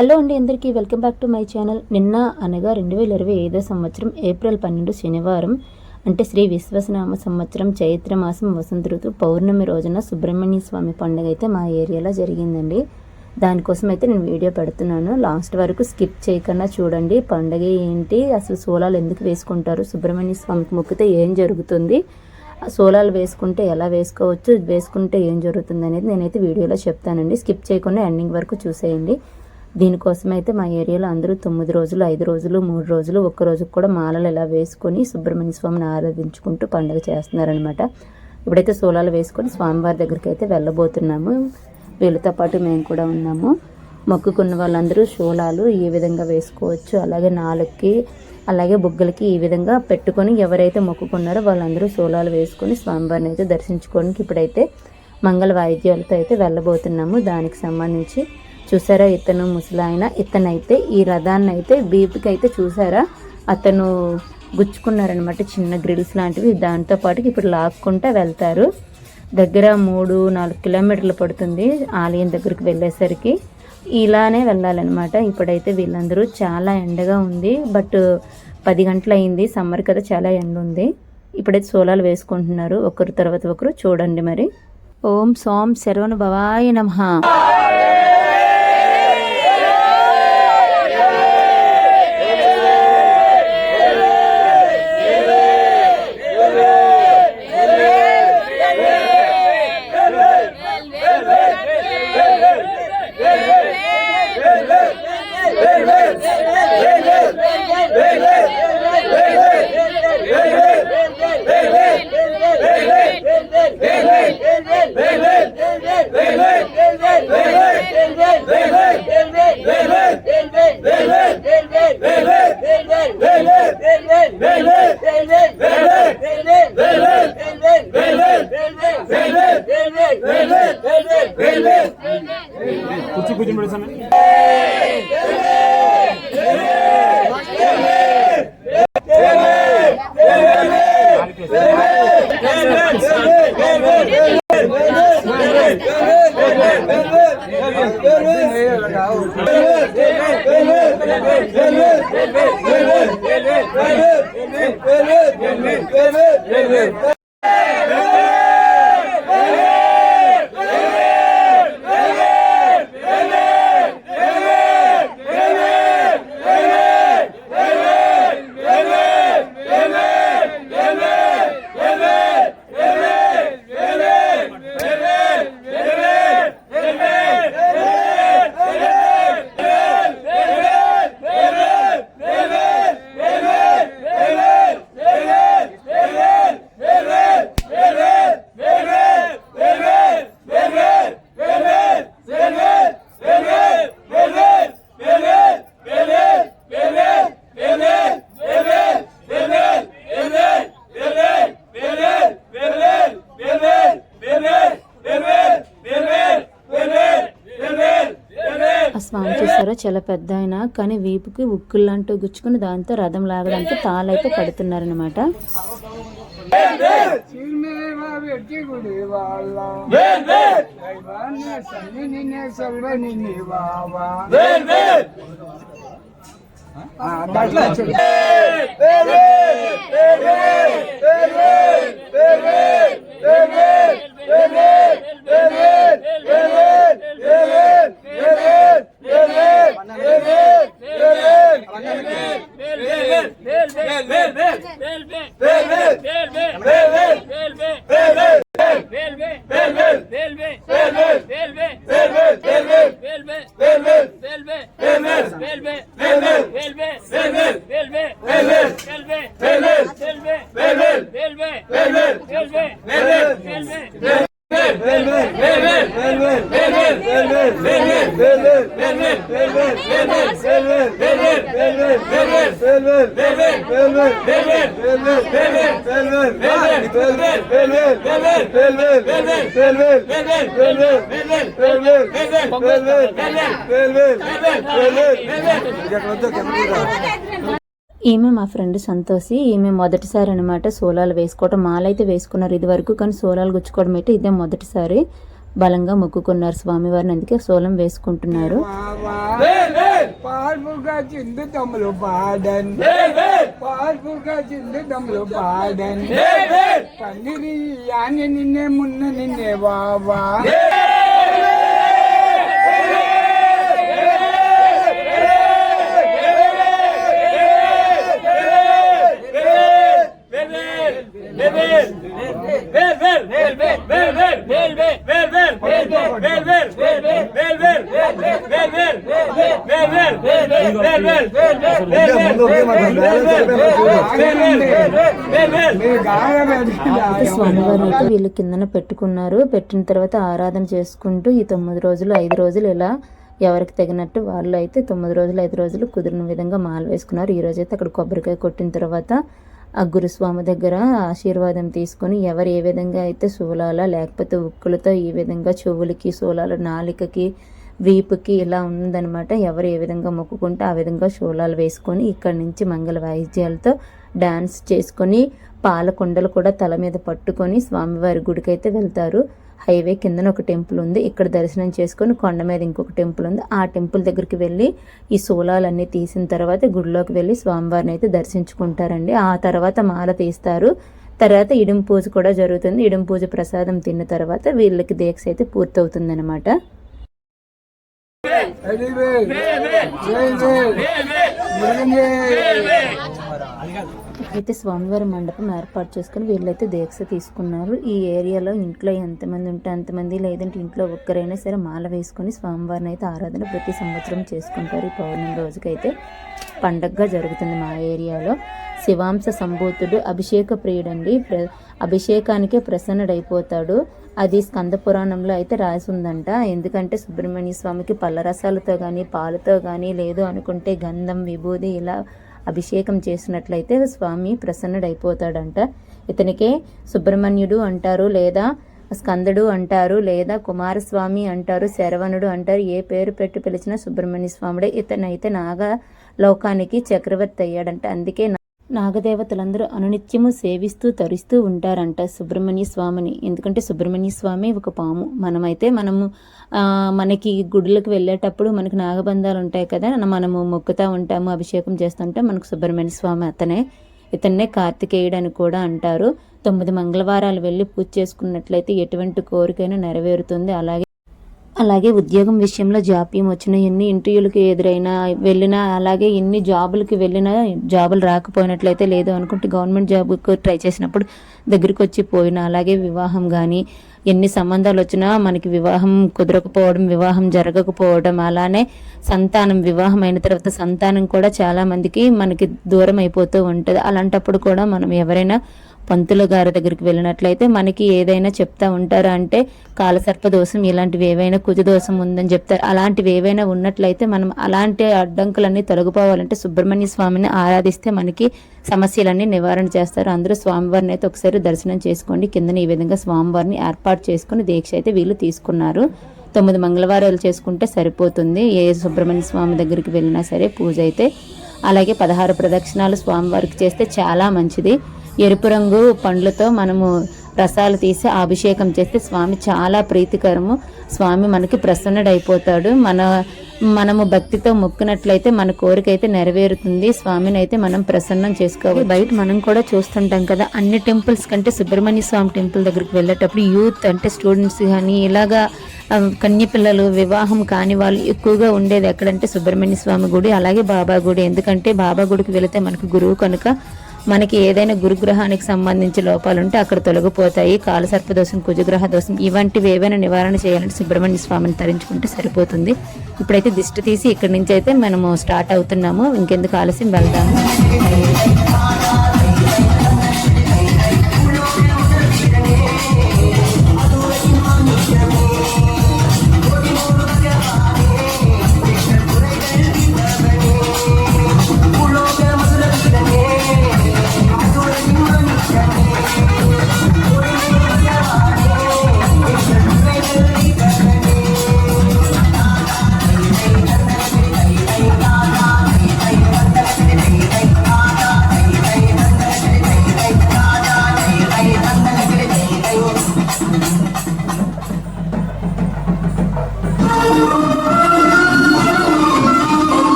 Hello అండి అందరికీ welcome back to my channel. నిన్న అనగా రెండు వేల ఇరవై ఐదో సంవత్సరం ఏప్రిల్ పన్నెండు శనివారం అంటే శ్రీ విశ్వసనామ సంవత్సరం చైత్ర మాసం వసంత ఋతువు పౌర్ణమి రోజున సుబ్రహ్మణ్య స్వామి పండుగ అయితే మా ఏరియాలో జరిగిందండి. దానికోసం అయితే నేను వీడియో పెడుతున్నాను. లాస్ట్ వరకు స్కిప్ చేయకుండా చూడండి. పండుగ ఏంటి? అసలు సోలాలు ఎందుకు వేసుకుంటారు? సుబ్రహ్మణ్య స్వామికి మొక్కితే ఏం జరుగుతుంది? ఆ సోలాలు వేసుకుంటే ఎలా వేసుకోవచ్చు? వేసుకుంటే ఏం జరుగుతుంది అనేది నేనైతే వీడియోలో చెప్తానండి. స్కిప్ చేయకుండా ఎండింగ్ వరకు చూసేయండి. దీనికోసం అయితే మా ఏరియాలో అందరూ తొమ్మిది రోజులు ఐదు రోజులు మూడు రోజులు ఒక్క రోజుకు కూడా మాలలు ఇలా వేసుకొని సుబ్రహ్మణ్య స్వామిని ఆరాధించుకుంటూ పండుగ చేస్తున్నారనమాట ఇప్పుడైతే సోలాలు వేసుకొని స్వామివారి దగ్గరికి అయితే వెళ్ళబోతున్నాము. వీళ్ళతో పాటు మేము కూడా ఉన్నాము. మొక్కుకున్న వాళ్ళందరూ శూలాలు ఈ విధంగా వేసుకోవచ్చు అలాగే నాలుగుకి అలాగే బుగ్గలకి ఈ విధంగా పెట్టుకొని ఎవరైతే మొక్కుకున్నారో వాళ్ళందరూ శూలాలు వేసుకొని స్వామివారిని అయితే దర్శించుకోవడానికి ఇప్పుడైతే మంగళ వాయిద్యాలతో అయితే వెళ్ళబోతున్నాము. దానికి సంబంధించి చూసారా? ఇతను ముసలాయన. ఇతనైతే ఈ రథాన్ని అయితే బీపుకి అయితే చూసారా? అతను గుచ్చుకున్నారనమాట చిన్న గ్రిల్స్ లాంటివి. దాంతో పాటు ఇప్పుడు లాక్కుంటా వెళ్తారు. దగ్గర మూడు నాలుగు కిలోమీటర్లు పడుతుంది ఆలయం దగ్గరికి వెళ్ళేసరికి. ఇలానే వెళ్ళాలన్నమాట. ఇప్పుడైతే వీళ్ళందరూ చాలా ఎండగా ఉంది. బట్ పది గంటలు అయింది సమ్మర్ కదా చాలా ఎండ ఉంది ఇప్పుడైతే సోలాలు వేసుకుంటున్నారు. ఒకరు తర్వాత ఒకరు చూడండి మరి. ఓం సోం శరవణ భవాయ నమ. చాలా పెద్ద ఆయన కానీ వీపుకి ఉక్కుల్లాంటూ గుచ్చుకుని దాంతో రథం లాగడానికి తాళైతే కడుతున్నారనమాట చిరునవ్వ పెట్టి గుడి వాళ్ళ దైవాన్ని సన్ని నిన్నే సల్వని నీ బావా ఆ, దాంట్లో చూడు. ఈమె మా ఫ్రెండ్ సంతోషి. ఈమె మొదటిసారి అనమాట సోలాలు వేసుకోవటం. మాలైతే వేసుకున్నారు ఇది వరకు కానీ సోలాలు గుచ్చుకోవడం అయితే ఇదే మొదటిసారి. బలంగా మొక్కుకున్నారు స్వామివారిని. అందుకే సోలం వేసుకుంటున్నారు. బావా పార్పుగా చిందు తమ్ములు స్వామివారిని అయితే వీళ్ళు కిందన పెట్టుకున్నారు. పెట్టిన తర్వాత ఆరాధన చేసుకుంటూ ఈ తొమ్మిది రోజులు ఐదు రోజులు ఇలా ఎవరికి తగినట్టు వాళ్ళు అయితే తొమ్మిది రోజులు ఐదు రోజులు కుదిరిన విధంగా మాల వేసుకున్నారు. ఈ రోజైతే అక్కడ కొబ్బరికాయ కొట్టిన తర్వాత ఆ గురుస్వామి దగ్గర ఆశీర్వాదం తీసుకొని ఎవరు ఏ విధంగా అయితే శూలాల లేకపోతే ఉక్కులతో ఈ విధంగా చెవులకి శూలాలు నాలికకి వీపుకి ఇలా ఉందన్నమాట. ఎవరు ఏ విధంగా మొక్కుకుంటే ఆ విధంగా శూలాలు వేసుకొని ఇక్కడి నుంచి మంగళ వాయిద్యాలతో డాన్స్ చేసుకొని పాల కుండలు కూడా తల మీద పట్టుకొని స్వామివారి గుడికి అయితే వెళ్తారు. హైవే కిందన ఒక టెంపుల్ ఉంది. ఇక్కడ దర్శనం చేసుకొని కొండ మీద ఇంకొక టెంపుల్ ఉంది. ఆ టెంపుల్ దగ్గరికి వెళ్ళి ఈ శూలాలన్నీ తీసిన తర్వాత గుడిలోకి వెళ్ళి స్వామివారిని అయితే దర్శించుకుంటారండి. ఆ తర్వాత మాల తీస్తారు. తర్వాత ఇడుం పూజ కూడా జరుగుతుంది. ఇడుం పూజ ప్రసాదం తిన్న తర్వాత వీళ్ళకి దీక్ష అయితే పూర్తవుతుంది అయితే స్వామివారి మండపం ఏర్పాటు చేసుకుని వీళ్ళైతే దీక్ష తీసుకున్నారు. ఈ ఏరియాలో ఇంట్లో ఎంతమంది ఉంటే అంతమంది లేదంటే ఇంట్లో ఒక్కరైనా సరే మాల వేసుకొని స్వామివారిని అయితే ఆరాధన ప్రతి సంవత్సరం చేసుకుంటారు. ఈ పౌర్ణమి రోజుకైతే పండగగా జరుగుతుంది మా ఏరియాలో. శివాంశ సంభూతుడు అభిషేక ప్రియుడండి. ప్ర అభిషేకానికే ప్రసన్నుడైపోతాడు. అది స్కంద పురాణంలో అయితే రాసి ఉందంట ఎందుకంటే సుబ్రహ్మణ్య స్వామికి పల్లరసాలతో కానీ పాలతో కానీ లేదు అనుకుంటే గంధం విభూది ఇలా అభిషేకం చేసినట్లయితే స్వామి ప్రసన్నుడైపోతాడంట. ఇతనికే సుబ్రహ్మణ్యుడు అంటారు లేదా స్కందుడు అంటారు లేదా కుమారస్వామి అంటారు శరవణుడు అంటారు ఏ పేరు పెట్టి పిలిచినా సుబ్రహ్మణ్య స్వాముడే ఇతనైతే నాగ లోకానికి చక్రవర్తి అయ్యాడంట. అందుకే నా- నాగదేవతలందరూ అనునిత్యము సేవిస్తూ తరిస్తూ ఉంటారంట సుబ్రహ్మణ్య స్వామిని. ఎందుకంటే సుబ్రహ్మణ్య స్వామి ఒక పాము. మనమైతే మనము ఆ, మనకి గుడులకు వెళ్ళేటప్పుడు మనకి నాగబంధాలు ఉంటాయి కదా మనము మొక్కుతూ ఉంటాము అభిషేకం చేస్తుంటే మనకు సుబ్రహ్మణ్య స్వామి అతనే ఇతన్నే కార్తికేయుడు అని కూడా అంటారు. తొమ్మిది మంగళవారాలు వెళ్ళి పూజ చేసుకున్నట్లయితే ఎటువంటి కోరికైనా నెరవేరుతుంది. అలాగే అలాగే ఉద్యోగం విషయంలో జాప్యం వచ్చిన ఎన్ని ఇంటర్వ్యూలకు ఎదురైనా వెళ్ళినా అలాగే ఎన్ని జాబులకి వెళ్ళినా జాబులు రాకపోయినట్లయితే లేదు అనుకుంటే గవర్నమెంట్ జాబ్కి ట్రై చేసినప్పుడు దగ్గరికి వచ్చి పోయినా అలాగే వివాహం కానీ ఎన్ని సంబంధాలు వచ్చినా మనకి వివాహం కుదరకపోవడం వివాహం జరగకపోవడం అలానే సంతానం వివాహం అయిన తర్వాత సంతానం కూడా చాలామందికి మనకి దూరం అయిపోతూ ఉంటుంది. అలాంటప్పుడు కూడా మనం ఎవరైనా పంతుల గారి దగ్గరికి వెళ్ళినట్లయితే మనకి ఏదైనా చెప్తా ఉంటారు అంటే కాలసర్ప దోషం ఇలాంటివి ఏవైనా కుజ దోషం ఉందని చెప్తారు. అలాంటివి ఏవైనా ఉన్నట్లయితే మనం అలాంటి అడ్డంకులన్నీ తొలగిపోవాలంటే సుబ్రహ్మణ్య స్వామిని ఆరాధిస్తే మనకి సమస్యలన్నీ నివారణ చేస్తారు. అందరూ స్వామివారిని అయితే ఒకసారి దర్శనం చేసుకోండి. కిందన ఈ విధంగా స్వామివారిని ఏర్పాటు చేసుకుని దీక్ష అయితే వీళ్ళు తీసుకున్నారు. తొమ్మిది మంగళవారాలు చేసుకుంటే సరిపోతుంది. ఏ సుబ్రహ్మణ్య స్వామి దగ్గరికి వెళ్ళినా సరే పూజ అయితే. అలాగే పదహారు ప్రదక్షిణాలు స్వామివారికి చేస్తే చాలా మంచిది. ఎరుపు రంగు పండ్లతో మనము రసాలు తీసి అభిషేకం చేస్తే స్వామి చాలా ప్రీతికరము. స్వామి మనకి ప్రసన్నుడైపోతాడు. మన మనము భక్తితో మొక్కినట్లయితే మన కోరిక అయితే నెరవేరుతుంది. స్వామిని అయితే మనం ప్రసన్నం చేసుకోవాలి. బయట మనం కూడా చూస్తుంటాం కదా అన్ని టెంపుల్స్ కంటే సుబ్రహ్మణ్య స్వామి టెంపుల్ దగ్గరికి వెళ్ళేటప్పుడు యూత్ అంటే స్టూడెంట్స్ కానీ ఇలాగా కన్యపిల్లలు కన్య పిల్లలు వివాహం కాని వాళ్ళు ఎక్కువగా ఉండేది ఎక్కడంటే సుబ్రహ్మణ్య స్వామి గుడి అలాగే బాబా గుడి. ఎందుకంటే బాబా గుడికి వెళితే మనకు గురువు కనుక మనకి ఏదైనా గురుగ్రహానికి సంబంధించి లోపాలు ఉంటే అక్కడ తొలగిపోతాయి కాలసర్ప దోషం కుజగ్రహ దోషం ఇవంటివి ఏవైనా నివారణ చేయాలంటే సుబ్రహ్మణ్య స్వామిని తరించుకుంటే సరిపోతుంది. ఇప్పుడైతే దిష్టి తీసి ఇక్కడి నుంచి అయితే మనము స్టార్ట్ అవుతున్నాము. ఇంకెందుకు ఆలస్యం? వెళ్దాము.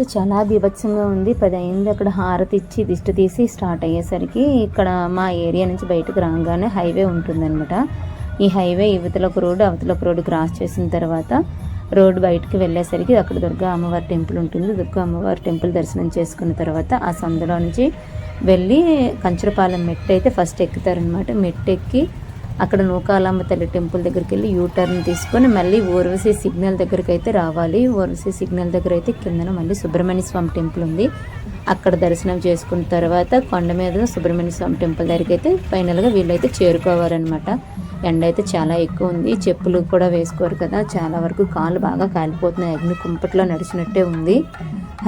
అయితే చాలా బీభత్సంగా ఉంది. పది అయింది అక్కడ హారతి ఇచ్చి దిష్టి తీసి స్టార్ట్ అయ్యేసరికి ఇక్కడ మా ఏరియా నుంచి బయటకు రాగానే హైవే ఉంటుందన్నమాట. ఈ హైవే యువతల ఒక రోడ్డు అవతల ఒక రోడ్డు క్రాస్ చేసిన తర్వాత రోడ్డు బయటకు వెళ్ళేసరికి అక్కడ దుర్గా అమ్మవారి టెంపుల్ ఉంటుంది. దుర్గా అమ్మవారి టెంపుల్ దర్శనం చేసుకున్న తర్వాత ఆ సందులో నుంచి వెళ్ళి కంచరపాలెం మెట్టు అయితే ఫస్ట్ ఎక్కుతారనమాట మెట్టు ఎక్కి అక్కడ నూకాలమ్మ తల్లి టెంపుల్ దగ్గరికి వెళ్ళి యూ టర్న్ తీసుకొని మళ్ళీ ఓర్వశీ సిగ్నల్ దగ్గరికి అయితే రావాలి. ఓర్వశీ సిగ్నల్ దగ్గర అయితే కిందన మళ్ళీ సుబ్రహ్మణ్య స్వామి టెంపుల్ ఉంది. అక్కడ దర్శనం చేసుకున్న తర్వాత కొండ మీద సుబ్రహ్మణ్య స్వామి టెంపుల్ దగ్గరికి అయితే ఫైనల్గా వీళ్ళైతే చేరుకోవాలన్నమాట ఎండ అయితే చాలా ఎక్కువ ఉంది. చెప్పులు కూడా వేసుకోరు కదా. చాలా వరకు కాళ్ళు బాగా కాలిపోతున్నాయి. అగ్ని కుంపట్లో నడిచినట్టే ఉంది.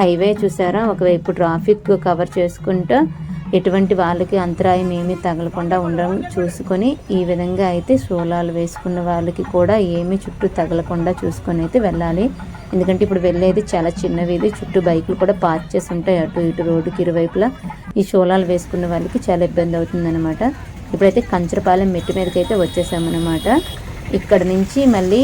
హైవే చూసారా? ఒకవైపు ట్రాఫిక్ కవర్ చేసుకుంటూ ఎటువంటి వాళ్ళకి అంతరాయం ఏమీ తగలకుండా ఉండడం చూసుకొని ఈ విధంగా అయితే సోలాలు వేసుకున్న వాళ్ళకి కూడా ఏమీ చుట్టూ తగలకుండా చూసుకొని అయితే వెళ్ళాలి. ఎందుకంటే ఇప్పుడు వెళ్ళేది చాలా చిన్న వీధి చుట్టూ బైకులు కూడా పార్క్ చేసి ఉంటాయి అటు ఇటు రోడ్డుకి ఇరువైపులా. ఈ సోలాలు వేసుకున్న వాళ్ళకి చాలా ఇబ్బంది అవుతుందన్నమాట. ఇప్పుడైతే కంచరపాలెం మెట్టు మీదకి అయితే వచ్చేసామన్నమాట. ఇక్కడ నుంచి మళ్ళీ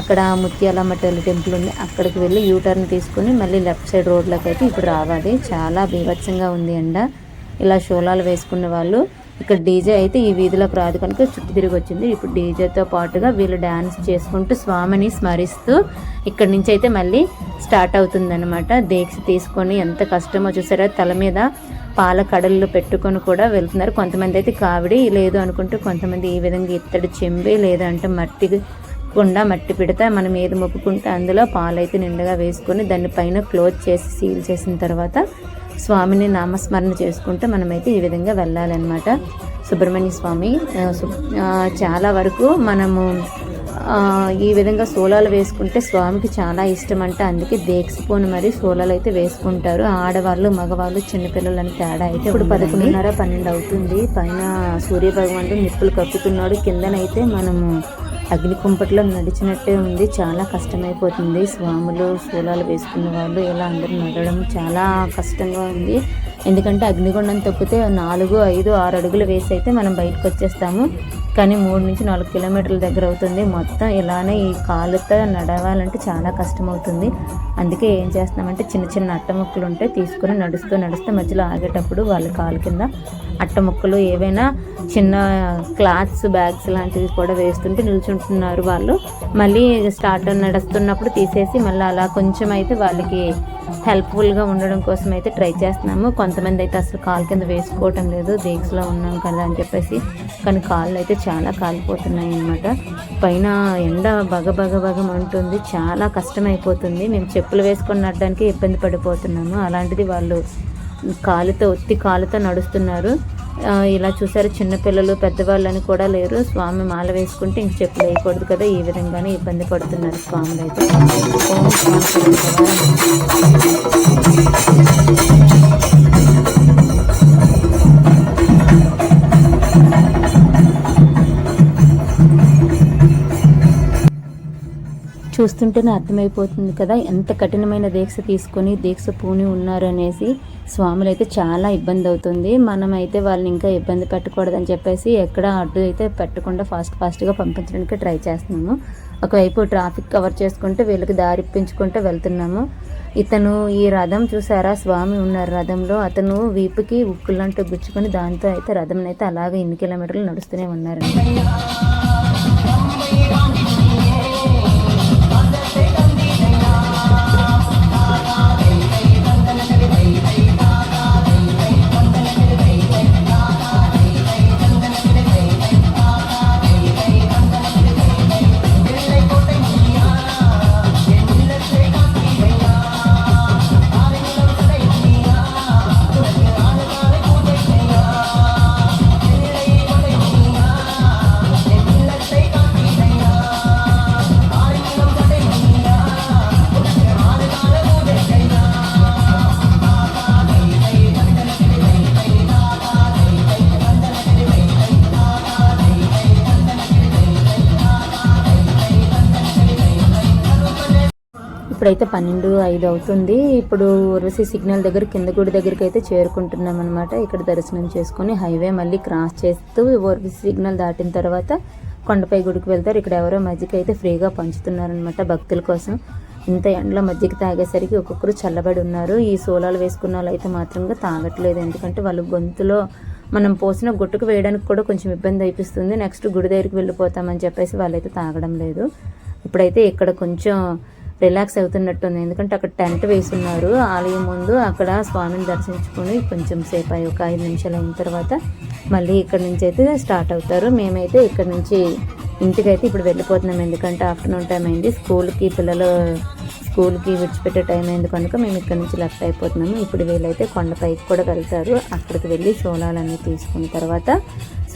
అక్కడ ముత్యాలమ్మ తల్లి టెంపుల్ ఉంది. అక్కడికి వెళ్ళి యూటర్న్ తీసుకుని మళ్ళీ లెఫ్ట్ సైడ్ రోడ్లోకి అయితే ఇప్పుడు రావాలి. చాలా బీభత్సంగా ఉంది ఎండ. ఇలా షోలాలు వేసుకున్న వాళ్ళు. ఇక్కడ డీజే అయితే ఈ వీధిలోకి రాదు కనుక చుట్టూ తిరిగి వచ్చింది. ఇప్పుడు డీజేతో పాటుగా వీళ్ళు డ్యాన్స్ చేసుకుంటూ స్వామిని స్మరిస్తూ ఇక్కడ నుంచి అయితే మళ్ళీ స్టార్ట్ అవుతుందన్నమాట. దీక్ష తీసుకొని ఎంత కష్టమో చూసారా? తల మీద పాల కడల్లో పెట్టుకొని కూడా వెళ్తున్నారు. కొంతమంది అయితే కావిడి లేదు అనుకుంటూ కొంతమంది ఈ విధంగా ఇత్తడి చెంబి లేదంటే మట్టి కుండ మట్టి పెడితే మనం ఏది మొక్కుకుంటే అందులో పాలైతే నిండుగా వేసుకొని దాన్ని పైన క్లోజ్ చేసి సీల్ చేసిన తర్వాత స్వామిని నామస్మరణ చేసుకుంటే మనమైతే ఈ విధంగా వెళ్ళాలన్నమాట. సుబ్రహ్మణ్య స్వామి చాలా వరకు మనము ఈ విధంగా సోలాలు వేసుకుంటే స్వామికి చాలా ఇష్టం అంట అందుకే దేక్సిపోని మరి సోలాలు అయితే వేసుకుంటారు. ఆడవాళ్ళు మగవాళ్ళు చిన్నపిల్లలు అని తేడా అయితే ఇప్పుడు పదకొండున్నర పన్నెండు అవుతుంది. పైన సూర్య భగవానుడు నిప్పులు కప్పుతున్నాడు కిందనైతే మనము అగ్ని కుంపట్లో నడిచినట్టే ఉంది. చాలా కష్టమైపోతుంది. స్వాములు శూలాలు వేసుకున్న వాళ్ళు ఇలా అందరూ నడవడం చాలా కష్టంగా ఉంది. ఎందుకంటే అగ్నిగుండం తొక్కితే నాలుగు ఐదు ఆరు అడుగులు వేసి అయితే మనం బయటకు వచ్చేస్తాము కానీ మూడు నుంచి నాలుగు కిలోమీటర్ల దగ్గర అవుతుంది. మొత్తం ఇలానే ఈ కాలుతో నడవాలంటే చాలా కష్టం అవుతుంది అందుకే ఏం చేస్తామంటే చిన్న చిన్న అట్టముక్కలు ఉంటే తీసుకుని నడుస్తూ నడుస్తూ మధ్యలో ఆగేటప్పుడు వాళ్ళ కాలు కింద అట్టముక్కలు ఏవైనా చిన్న క్లాత్స్ బ్యాగ్స్ లాంటివి కూడా వేస్తుంటే నిల్చుంటున్నారు వాళ్ళు. మళ్ళీ స్టార్ట్ నడుస్తున్నప్పుడు తీసేసి మళ్ళీ అలా కొంచెం అయితే వాళ్ళకి హెల్ప్ఫుల్గా ఉండడం కోసం అయితే ట్రై చేస్తున్నాము. కొంతమంది అయితే అసలు కాలు కింద వేసుకోవటం లేదు. దీక్షలో ఉన్నాం కదా అని చెప్పేసి. కానీ కాళ్ళు అయితే చాలా కాలిపోతున్నాయి అన్నమాట పైన ఎండ బగ బగ బగం ఉంటుంది చాలా కష్టమైపోతుంది. మేము చెప్పులు వేసుకొని నడడానికి ఇబ్బంది పడిపోతున్నాము. అలాంటిది వాళ్ళు కాలుతో ఒత్తి కాలుతో నడుస్తున్నారు. ఇలా చూసారు చిన్నపిల్లలు పెద్దవాళ్ళని కూడా లేరు. స్వామి మాల వేసుకుంటే ఇంక చెప్పులు వేయకూడదు కదా ఈ విధంగానే ఇబ్బంది పడుతున్నారు స్వాములు అయితే. ఓం స్వామి చూస్తుంటేనే అర్థమైపోతుంది కదా ఎంత కఠినమైన దీక్ష తీసుకొని దీక్ష పూని ఉన్నారనేసి స్వాములు అయితే చాలా ఇబ్బంది అవుతుంది మనమైతే వాళ్ళని ఇంకా ఇబ్బంది పెట్టకూడదని చెప్పేసి ఎక్కడ అడ్డు అయితే పెట్టకుండా ఫాస్ట్ ఫాస్ట్గా పంపించడానికి ట్రై చేస్తున్నాము. ఒకవైపు ట్రాఫిక్ కవర్ చేసుకుంటూ వీళ్ళకి దారి ఇప్పించుకుంటూ వెళ్తున్నాము. ఇతను ఈ రథం చూసారా? స్వామి ఉన్నారు రథంలో. అతను వీపుకి ఉక్కులంటూ గుచ్చుకొని దాంతో అయితే రథం అయితే అలాగే ఎన్ని కిలోమీటర్లు నడుస్తూనే ఉన్నారండి. ఇప్పుడైతే పన్నెండు ఐదు అవుతుంది. ఇప్పుడు ఉర్వశి సిగ్నల్ దగ్గర కింద గుడి దగ్గరికి అయితే చేరుకుంటున్నాం అనమాట ఇక్కడ దర్శనం చేసుకొని హైవే మళ్ళీ క్రాస్ చేస్తూ ఉర్వశి సిగ్నల్ దాటిన తర్వాత కొండపై గుడికి వెళ్తారు. ఇక్కడ ఎవరో మజ్జిగ అయితే ఫ్రీగా పంచుతున్నారనమాట భక్తుల కోసం. ఇంత ఎండలో మజ్జిగ తాగేసరికి ఒక్కొక్కరు చల్లబడి ఉన్నారు. ఈ సోలాలు వేసుకున్న వాళ్ళు అయితే మాత్రంగా తాగట్లేదు. ఎందుకంటే వాళ్ళు గొంతులో మనం పోసిన గుట్టుకు వేయడానికి కూడా కొంచెం ఇబ్బంది అయిపిస్తుంది. నెక్స్ట్ గుడి దగ్గరికి వెళ్ళిపోతామని చెప్పేసి వాళ్ళైతే తాగడం లేదు. ఇప్పుడైతే ఇక్కడ కొంచెం రిలాక్స్ అవుతున్నట్టుంది. ఎందుకంటే అక్కడ టెంట్ వేసున్నారు. ఆలయం ముందు అక్కడ స్వామిని దర్శించుకుని కొంచెం సేపు అయ్యి ఒక ఐదు నిమిషాలు అయిన తర్వాత మళ్ళీ ఇక్కడ నుంచి అయితే స్టార్ట్ అవుతారు. మేమైతే ఇక్కడ నుంచి ఇంటికైతే ఇప్పుడు వెళ్ళిపోతున్నాం. ఎందుకంటే ఆఫ్టర్నూన్ టైం అయింది. స్కూల్కి పిల్లలు స్కూల్కి విడిచిపెట్టే టైం అయింది కనుక మేము ఇక్కడ నుంచి లెఫ్ట్ అయిపోతున్నాము ఇప్పుడు వీళ్ళైతే కొండపైకి కూడా వెళ్తారు. అక్కడికి వెళ్ళి సోలాలన్నీ తీసుకున్న తర్వాత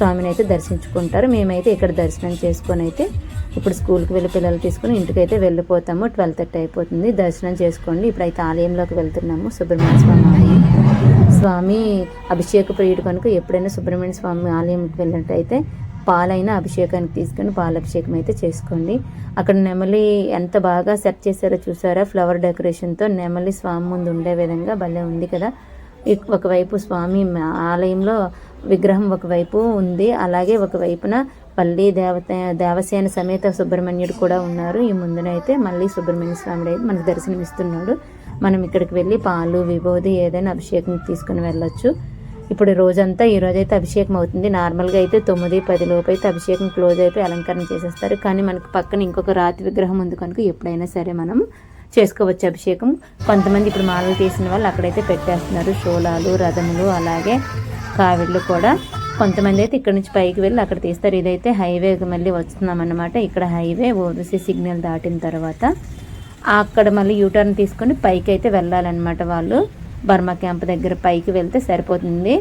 స్వామిని అయితే దర్శించుకుంటారు. మేమైతే ఇక్కడ దర్శనం చేసుకొని అయితే ఇప్పుడు స్కూల్కి వెళ్ళి పిల్లలు తీసుకుని ఇంటికైతే వెళ్ళిపోతాము. ట్వెల్వ్ థర్టీ అయిపోతుంది. దర్శనం చేసుకోండి. ఇప్పుడైతే ఆలయంలోకి వెళ్తున్నాము. సుబ్రహ్మణ్య స్వామి ఆలయం. స్వామి అభిషేక ప్రియుడు కనుక ఎప్పుడైనా సుబ్రహ్మణ్య స్వామి ఆలయంకి వెళ్ళినట్టయితే పాలైన అభిషేకానికి తీసుకొని పాలాభిషేకం అయితే చేసుకోండి. అక్కడ నెమలి ఎంత బాగా సెట్ చేశారో చూసారా? ఫ్లవర్ డెకరేషన్తో నెమలి స్వామి ముందు ఉండే విధంగా భలే ఉంది కదా. ఒకవైపు స్వామి ఆలయంలో విగ్రహం ఒకవైపు ఉంది. అలాగే ఒకవైపున పల్లి దేవత దేవసేన సమేత సుబ్రహ్మణ్యుడు కూడా ఉన్నారు. ఈ ముందునైతే మళ్ళీ సుబ్రహ్మణ్య స్వామి అయితే మనకు దర్శనం ఇస్తున్నాడు మనం ఇక్కడికి వెళ్ళి పాలు విభూది ఏదైనా అభిషేకం తీసుకుని వెళ్ళొచ్చు. ఇప్పుడు రోజంతా ఈ రోజు అయితే అభిషేకం అవుతుంది. నార్మల్గా అయితే తొమ్మిది పది లోపు అయితే అభిషేకం క్లోజ్ అయిపోయి అలంకరణ చేసేస్తారు. కానీ మనకు పక్కన ఇంకొక రాతి విగ్రహం ఉంది కనుక ఎప్పుడైనా సరే మనం చేసుకోవచ్చు అభిషేకం. కొంతమంది ఇప్పుడు మాలలు తీసిన వాళ్ళు అక్కడైతే పెట్టేస్తున్నారు. షోలాలు రథములు అలాగే కావిళ్ళు కూడా కొంతమంది అయితే ఇక్కడ నుంచి పైకి వెళ్ళి అక్కడ తీస్తారు. ఇదైతే హైవేకి మళ్ళీ వస్తున్నామన్నమాట. ఇక్కడ హైవే ఓవీసీ సిగ్నల్ దాటిన తర్వాత అక్కడ మళ్ళీ యూటర్న్ తీసుకొని పైకి అయితే వెళ్ళాలన్నమాట వాళ్ళు. బర్మా క్యాంప్ దగ్గర పైకి వెళ్తే సరిపోతుంది.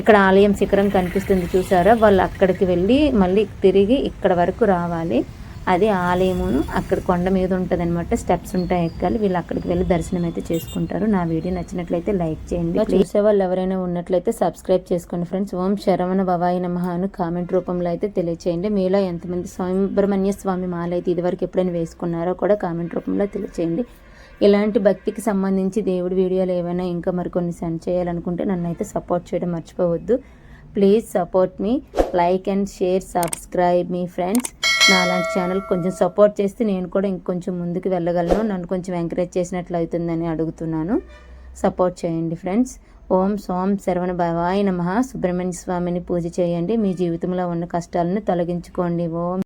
ఇక్కడ ఆలయం శిఖరం కనిపిస్తుంది చూసారా? వాళ్ళు అక్కడికి వెళ్ళి మళ్ళీ తిరిగి ఇక్కడ వరకు రావాలి. అది ఆలయమును అక్కడ కొండ మీద ఉంటుంది అనమాట స్టెప్స్ ఉంటాయి ఎక్కాలి. వీళ్ళు అక్కడికి వెళ్ళి దర్శనం అయితే చేసుకుంటారు. నా వీడియో నచ్చినట్లయితే లైక్ చేయండి చూసే వాళ్ళు ఎవరైనా ఉన్నట్లయితే సబ్స్క్రైబ్ చేసుకోండి ఫ్రెండ్స్. ఓం శరవణ భవాయి నమః అని కామెంట్ రూపంలో అయితే తెలియచేయండి. మీలో ఎంతమంది స్వామి సుబ్రహ్మణ్య స్వామి మాల అయితే ఇదివరకు ఎప్పుడైనా వేసుకున్నారో కూడా కామెంట్ రూపంలో తెలియచేయండి. ఇలాంటి భక్తికి సంబంధించి దేవుడి వీడియోలు ఏమైనా ఇంకా మరికొన్ని సెండ్ చేయాలనుకుంటే నన్ను అయితే సపోర్ట్ చేయడం మర్చిపోవద్దు. ప్లీజ్ సపోర్ట్ మీ లైక్ అండ్ షేర్ సబ్స్క్రైబ్ మీ ఫ్రెండ్స్ నా అలాంటి ఛానల్ కొంచెం సపోర్ట్ చేస్తే నేను కూడా ఇంకొంచెం ముందుకు వెళ్ళగలను. నన్ను కొంచెం ఎంకరేజ్ చేసినట్లు అవుతుందని అడుగుతున్నాను. సపోర్ట్ చేయండి ఫ్రెండ్స్ ఓం సోం శరవణ భవాయ నమ. సుబ్రహ్మణ్య స్వామిని పూజ చేయండి. మీ జీవితంలో ఉన్న కష్టాలను తొలగించుకోండి. ఓం